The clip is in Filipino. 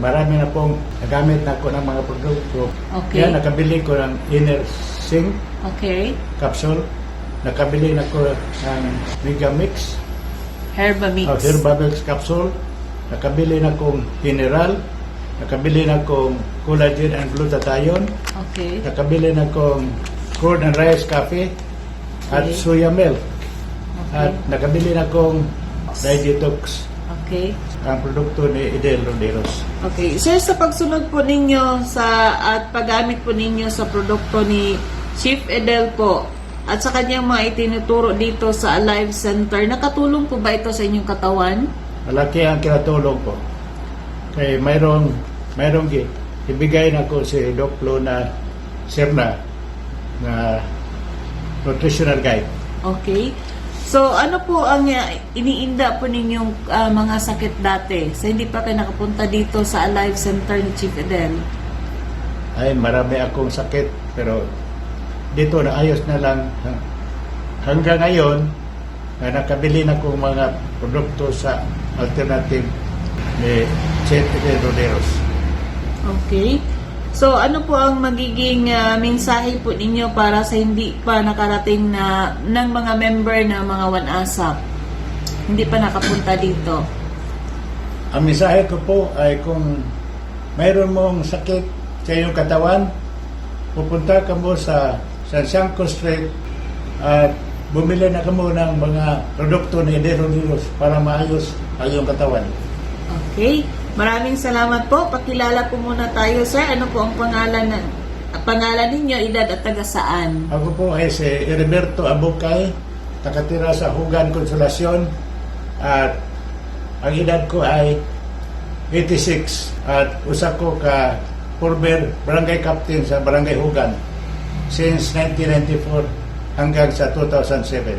marami na pong nagamit na ako ng mga produkto. Okay. Kaya nakabili ko ng Inner Sing Okay. capsule. Nakabili na ko ng Megamix, Herbamix. uh, Herbamix capsule. Nakabili na kong Mineral. Nakabili na kong collagen and glutathione. Okay. Nakabili na kong corn and rice coffee at Okay. soya milk. Okay. At nakabili na kong Digitox, Okay. ang produkto ni Idel Roderos. Okay. Sir, sa pagsunod po ninyo sa at paggamit po ninyo sa produkto ni Chief Edel po at sa kanyang mga itinuturo dito sa Alive Center, nakatulong po ba ito sa inyong katawan? Malaki ang kinatulong ko. Kay mayroong mayroong gi ibigay na ko si Doc Luna Serna na nutritional guide. Okay. So, ano po ang uh, iniinda po ninyong uh, mga sakit dati? Sa hindi pa kayo nakapunta dito sa Alive Center ni Chief Edel? Ay marami akong sakit pero dito na ayos na lang Hang- hanggang ngayon na nakabili na kong mga produkto sa alternative ni Idel Roderos. Okay. So, ano po ang magiging ah, mensahe po ninyo para sa hindi pa nakarating na ng mga member na mga one-asap? Hindi pa nakapunta dito. Ang mensahe ko po ay kung mayroon mong sakit sa iyong katawan, pupunta ka mo sa San Siangco Street at bumili na ka mo ng mga produkto ni Edero para maayos ang iyong katawan. Okay. Maraming salamat po. Pakilala po muna tayo, sir. Ano po ang pangalan ng pangalan ninyo, edad at taga saan? Ako po ay si Heriberto Abukay, nakatira sa Hugan Konsolasyon at ang edad ko ay 86 at usa ko ka former barangay captain sa Barangay Hugan since 1994 hanggang sa 2007.